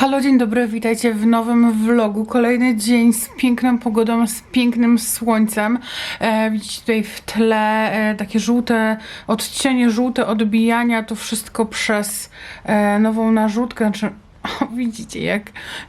Halo, dzień dobry, witajcie w nowym vlogu. Kolejny dzień z piękną pogodą, z pięknym słońcem. E, widzicie tutaj w tle e, takie żółte odcienie, żółte odbijania, to wszystko przez e, nową narzutkę, znaczy widzicie jak,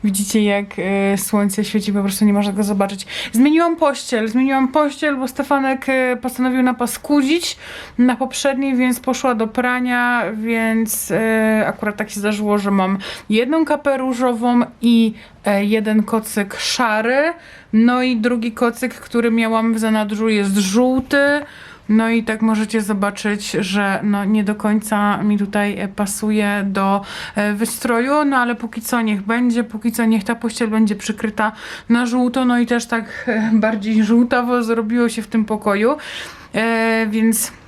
widzicie jak e, słońce świeci, po prostu nie można go zobaczyć. Zmieniłam pościel, zmieniłam pościel, bo Stefanek e, postanowił napaskudzić na poprzedniej, więc poszła do prania, więc e, akurat tak się zdarzyło, że mam jedną kapę różową i e, jeden kocyk szary, no i drugi kocyk, który miałam w zanadrzu jest żółty, no i tak możecie zobaczyć, że no nie do końca mi tutaj e, pasuje do e, wystroju, no ale póki co niech będzie, póki co niech ta pościel będzie przykryta na żółto, no i też tak e, bardziej żółtawo zrobiło się w tym pokoju, e, więc...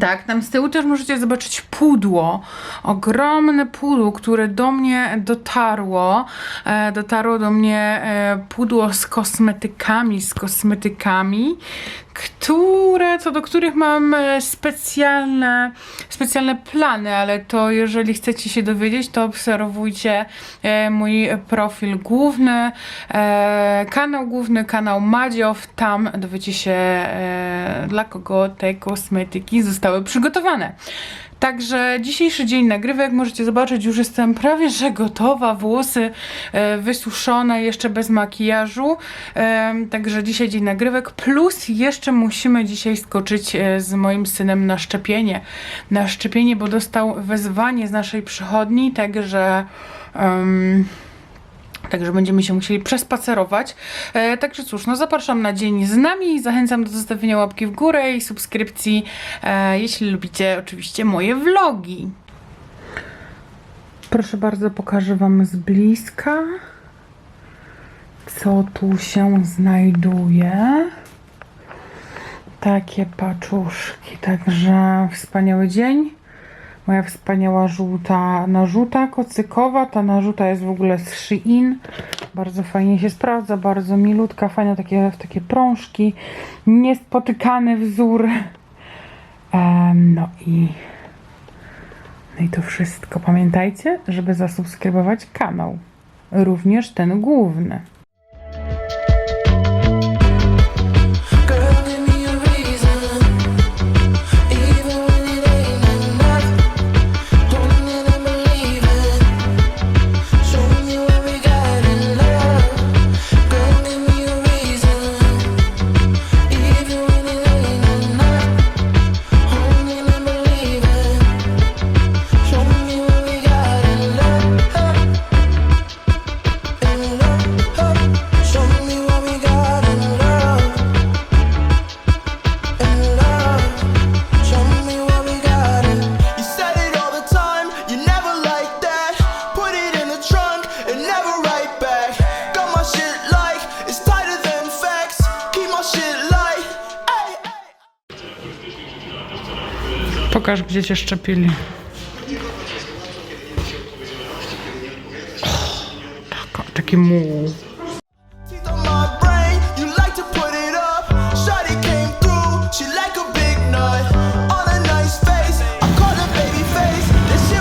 Tak, tam z tyłu też możecie zobaczyć pudło. Ogromne pudło, które do mnie dotarło. E, dotarło do mnie e, pudło z kosmetykami, z kosmetykami, które, co do których mam e, specjalne, specjalne plany, ale to jeżeli chcecie się dowiedzieć, to obserwujcie e, mój profil główny, e, kanał główny, kanał Madziow. Tam dowiecie się, e, dla kogo te kosmetyki zostały przygotowane. Także dzisiejszy dzień nagrywek, możecie zobaczyć, już jestem prawie że gotowa, włosy e, wysuszone, jeszcze bez makijażu. Także dzisiaj dzień nagrywek, plus jeszcze musimy dzisiaj skoczyć e, z moim synem na szczepienie. Na szczepienie, bo dostał wezwanie z naszej przychodni, także... em, Także będziemy się musieli przespacerować. E, także cóż, no zapraszam na dzień z nami. Zachęcam do zostawienia łapki w górę i subskrypcji, e, jeśli lubicie oczywiście moje vlogi. Proszę bardzo, pokażę Wam z bliska, co tu się znajduje. Takie paczuszki, także wspaniały dzień. Moja wspaniała żółta narzuta kocykowa. Ta narzuta jest w ogóle z Shein. Bardzo fajnie się sprawdza, bardzo milutka, fajne takie, takie prążki. Niespotykany wzór. No i no i to wszystko. Pamiętajcie, żeby zasubskrybować kanał. Również ten główny.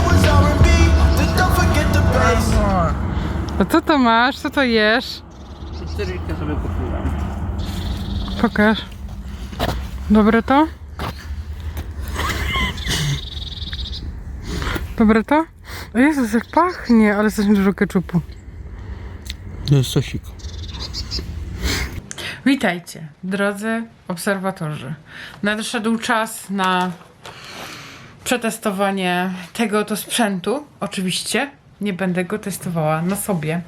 Was R&B, then don't forget the bass. A co to masz? Co to jesz? Sobie kupiłem. Pokaż. Dobre to? Dobre to? O Jezus, jak pachnie, ale coś dużo keczupu. To jest sosik. Witajcie, drodzy obserwatorzy. Nadszedł czas na przetestowanie tego oto sprzętu. Oczywiście nie będę go testowała na sobie.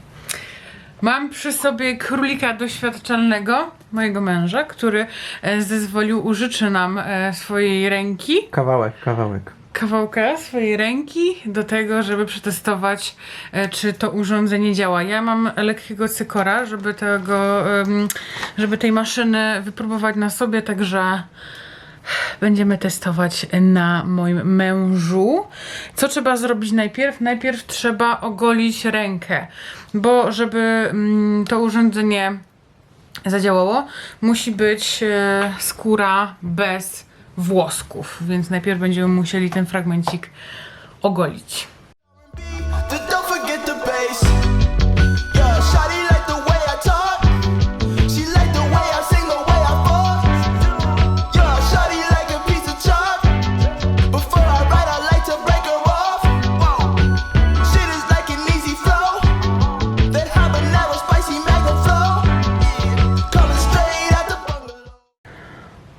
Mam przy sobie królika doświadczalnego, mojego męża, który e, zezwolił użyczy nam e, swojej ręki Kawałek, kawałek. Kawałka swojej ręki do tego, żeby przetestować, e, czy to urządzenie działa. Ja mam lekkiego cykora, żeby tego, żeby tej maszyny wypróbować na sobie, także będziemy testować na moim mężu. Co trzeba zrobić najpierw? Najpierw trzeba ogolić rękę, bo żeby mm, to urządzenie zadziałało, musi być e, skóra bez włosków, więc najpierw będziemy musieli ten fragmencik ogolić.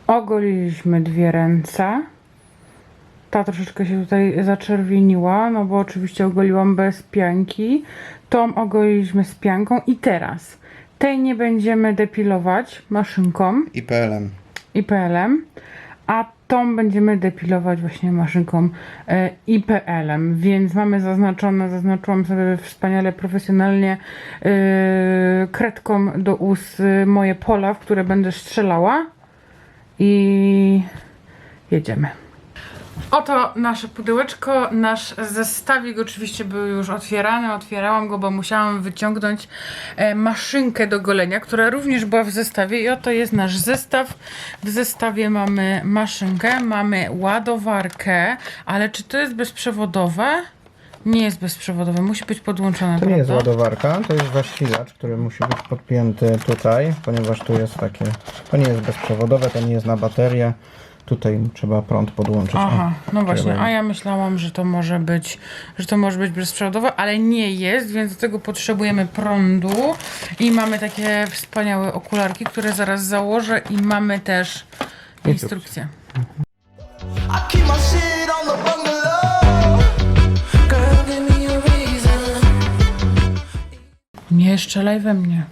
Ogoliłyśmy dwie ręce. Ta troszeczkę się tutaj zaczerwieniła, no bo oczywiście ogoliłam bez pianki. Tą ogoliliśmy z pianką i teraz tej nie będziemy depilować maszynką I PLM. i PL-em, a tą będziemy depilować właśnie maszynką e, IPL-em, więc mamy zaznaczone, zaznaczyłam sobie wspaniale, profesjonalnie e, kredką do ust e, moje pola, w które będę strzelała i jedziemy. Oto nasze pudełeczko, nasz zestawik oczywiście był już otwierany, otwierałam go, bo musiałam wyciągnąć e, maszynkę do golenia, która również była w zestawie i oto jest nasz zestaw. W zestawie mamy maszynkę, mamy ładowarkę, ale czy to jest bezprzewodowe? Nie jest bezprzewodowe, musi być podłączone, To nie jest ładowarka, to jest zasilacz, który musi być podpięty tutaj, ponieważ tu jest takie, to nie jest bezprzewodowe, to nie jest na baterię. Tutaj trzeba prąd podłączyć. Aha, O, no właśnie, a ja myślałam, że to może być, że to może być bezprzewodowe, ale nie jest, więc do tego potrzebujemy prądu i mamy takie wspaniałe okularki, które zaraz założę i mamy też instrukcję. I Nie strzelaj we mnie.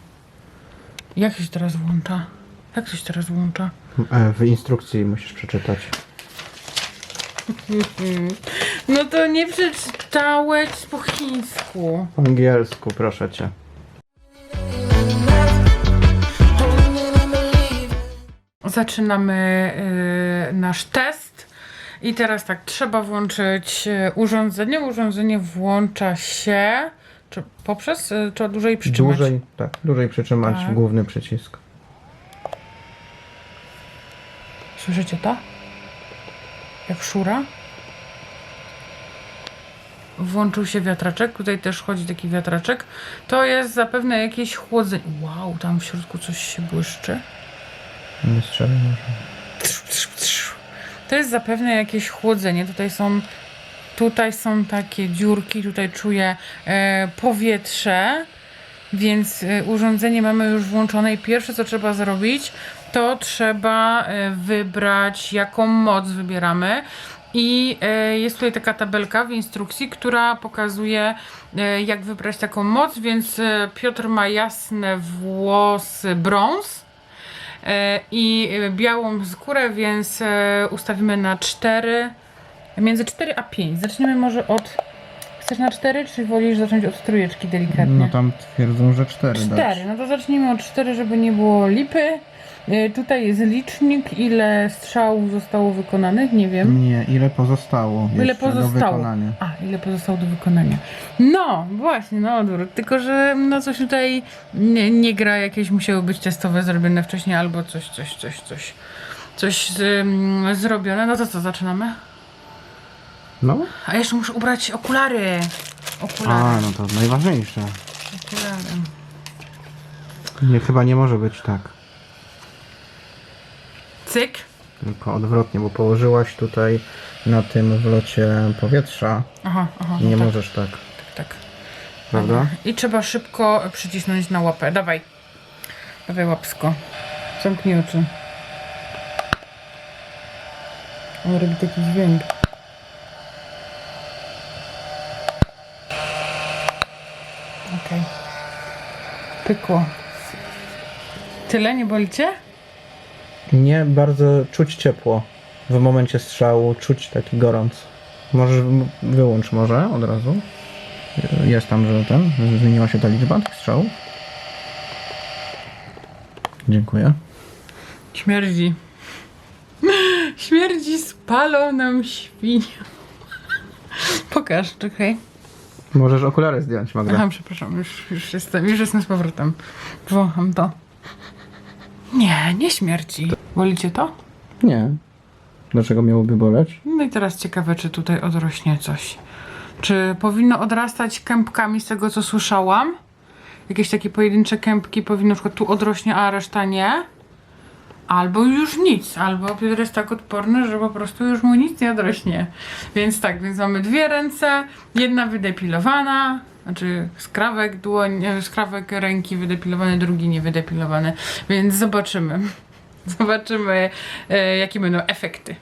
Jak się teraz włącza? Jak się teraz włącza? E, W instrukcji musisz przeczytać. No to nie przeczytałeś po chińsku. Po angielsku, proszę cię. Zaczynamy y, nasz test. I teraz tak, trzeba włączyć y, urządzenie. Urządzenie włącza się czy poprzez, y, trzeba dłużej przytrzymać. Dłużej, tak, dłużej przytrzymać Tak. główny przycisk. Słyszycie to? Jak szura? Włączył się wiatraczek. Tutaj też chodzi taki wiatraczek. To jest zapewne jakieś chłodzenie. Wow, tam w środku coś się błyszczy. Nie strzelaj może. To jest zapewne jakieś chłodzenie. Tutaj są, tutaj są takie dziurki, tutaj czuję e, powietrze, więc e, urządzenie mamy już włączone i pierwsze co trzeba zrobić, to trzeba e, wybrać jaką moc wybieramy. I jest tutaj taka tabelka w instrukcji, która pokazuje, jak wybrać taką moc. Więc Piotr ma jasne włosy brąz i białą skórę, więc ustawimy na 4, między 4 a 5. Zaczniemy może od. Chcesz na 4, czy wolisz zacząć od trójeczki delikatnie? No tam twierdzą, że cztery dać. 4, no to zacznijmy od 4, żeby nie było lipy. E, Tutaj jest licznik, ile strzałów zostało wykonanych, nie wiem. Nie, ile pozostało Ile jeszcze do pozostało? wykonania. A, ile pozostało do wykonania. No, właśnie, no odwrót. Tylko, że no coś tutaj nie, nie gra, jakieś musiały być testowe zrobione wcześniej, albo coś, coś, coś, coś, coś zrobione. No to co, zaczynamy? No? A jeszcze muszę ubrać okulary. Okulary, A, no to najważniejsze. okulary. Nie, chyba nie może być tak. Cyk. Tylko odwrotnie, bo położyłaś tutaj na tym wlocie powietrza. Aha, aha. Nie tak, możesz tak, Tak, tak. prawda? I trzeba szybko przycisnąć na łapę. Dawaj. Dawaj łapsko. Zamknij oczy. Robi taki dźwięk. Pykło. Tyle? Nie boli cię? Nie bardzo czuć ciepło. W momencie strzału czuć taki gorąc. Możesz m- wyłącz może od razu. Jest tam, że ten, że zmieniła się ta liczba tych strzałów. Dziękuję. Śmierdzi. Śmierdzi spaloną świnią. Pokaż, czekaj. Możesz okulary zdjąć, Magda. Aha, przepraszam, już, już, jestem, już jestem z powrotem. Wącham to. Nie, nie śmierci. Boli cię to? Nie. Dlaczego miałoby boleć? No i teraz ciekawe, czy tutaj odrośnie coś. Czy powinno odrastać kępkami z tego, co słyszałam? Jakieś takie pojedyncze kępki powinno na przykład tu odrośnie, a reszta nie? Albo już nic, albo Piotr jest tak odporny, że po prostu już mu nic nie odrośnie. Więc tak, więc mamy dwie ręce, jedna wydepilowana, znaczy skrawek dłoń, e, skrawek ręki wydepilowany, drugi niewydepilowany. Więc zobaczymy. Zobaczymy, e, jakie będą efekty.